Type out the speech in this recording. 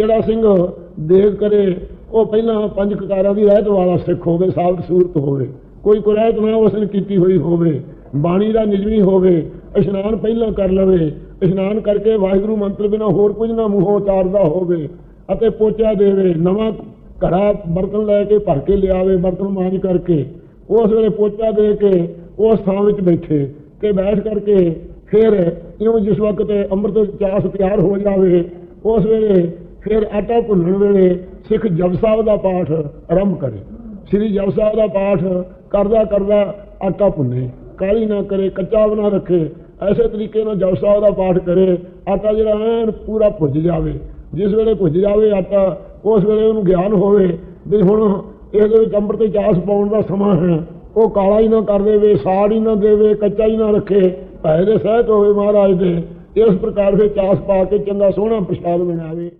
ਜਿਹੜਾ ਸਿੰਘ ਦੇਗ ਕਰੇ, ਉਹ ਪਹਿਲਾਂ ਪੰਜ ਕਕਾਰਾਂ ਦੀ ਰਹਿਤ ਵਾਲਾ ਸਿੱਖ ਹੋਵੇ ਸਾਬਤ ਸੂਰਤ ਹੋਵੇ। ਕੋਈ ਕੁਰਾਇਤ ਨਾ ਉਸ ਕੀਤੀ ਹੋਈ ਹੋਵੇ, ਬਾਣੀ ਦਾ ਨਿਜਮੀ ਹੋਵੇ, ਇਸ਼ਨਾਨ ਪਹਿਲਾਂ ਕਰ ਲਵੇ, ਇਸ਼ਨਾਨ ਕਰਕੇ ਵਾਹਿਗੁਰੂ ਮੰਤਰ ਬਿਨਾ ਹੋਰ ਕੁਝ ਨਾ ਮੂੰਹੋਂ ਉਤਾਰਦਾ ਹੋਵੇ ਅਤੇ ਪੋਚਾ ਦੇਵੇ, ਨਵਾਂ ਘੜਾ ਬਰਤਨ ਲੈ ਕੇ ਭਰ ਕੇ ਲਿਆਵੇ, ਬਰਤਨ ਮਾਂਜ ਕਰਕੇ, ਉਸ ਵੇਲੇ ਪੋਚਾ ਦੇ ਕੇ ਉਸ ਥਾਂ ਵਿੱਚ ਬੈਠੇ ਤੇ ਬੈਠ ਕਰਕੇ ਫਿਰ ਇਉਂ ਜਿਸ ਵਕਤ ਅੰਮ੍ਰਿਤ ਚਾਸ ਤਿਆਰ ਹੋ ਜਾਵੇ, ਉਸ ਵੇਲੇ ਫਿਰ ਆਟਾ ਭੁੰਨਣ ਵੇਲੇ ਸਿੱਖ ਜਪ ਸਾਹਿਬ ਦਾ ਪਾਠ ਆਰੰਭ ਕਰੇ। ਸ੍ਰੀ ਜਪ ਸਾਹਿਬ ਦਾ ਪਾਠ ਕਰਦਾ ਕਰਦਾ ਆਟਾ ਭੁੰਨੇ। ਕਾਲੀ ਨਾ ਕਰੇ ਕੱਚਾ ਬਣਾ ਰੱਖੇ, ਐਸੇ ਤਰੀਕੇ ਨਾਲ ਜਪ ਸਾਹਿਬ ਦਾ ਪਾਠ ਕਰੇ, ਆਟਾ ਜਿਹੜਾ ਐਨ ਪੂਰਾ ਭੁੱਜ ਜਾਵੇ। ਜਿਸ ਵੇਲੇ ਭੁੱਜ ਜਾਵੇ ਆਟਾ, ਉਸ ਵੇਲੇ ਉਹਨੂੰ ਗਿਆਨ ਹੋਵੇ ਵੀ ਹੁਣ ਇਹਦੇ ਵਿੱਚ ਅੰਮ੍ਰਿਤ ਚਾਸ ਪਾਉਣ ਦਾ ਸਮਾਂ ਹੈ। ਉਹ ਕਾਲਾ ਹੀ ਨਾ ਕਰ ਦੇਵੇ, ਸਾੜ ਹੀ ਨਾ ਦੇਵੇ, ਕੱਚਾ ਹੀ ਨਾ ਰੱਖੇ। ਭੈ ਦੇ ਸਹਿਤ ਹੋਵੇ ਮਹਾਰਾਜ ਦੇ, ਇਸ ਪ੍ਰਕਾਰ ਫਿਰ ਚਾਸ ਪਾ ਕੇ ਚੰਗਾ ਸੋਹਣਾ ਪ੍ਰਸ਼ਾਦ ਬਣਾਵੇ।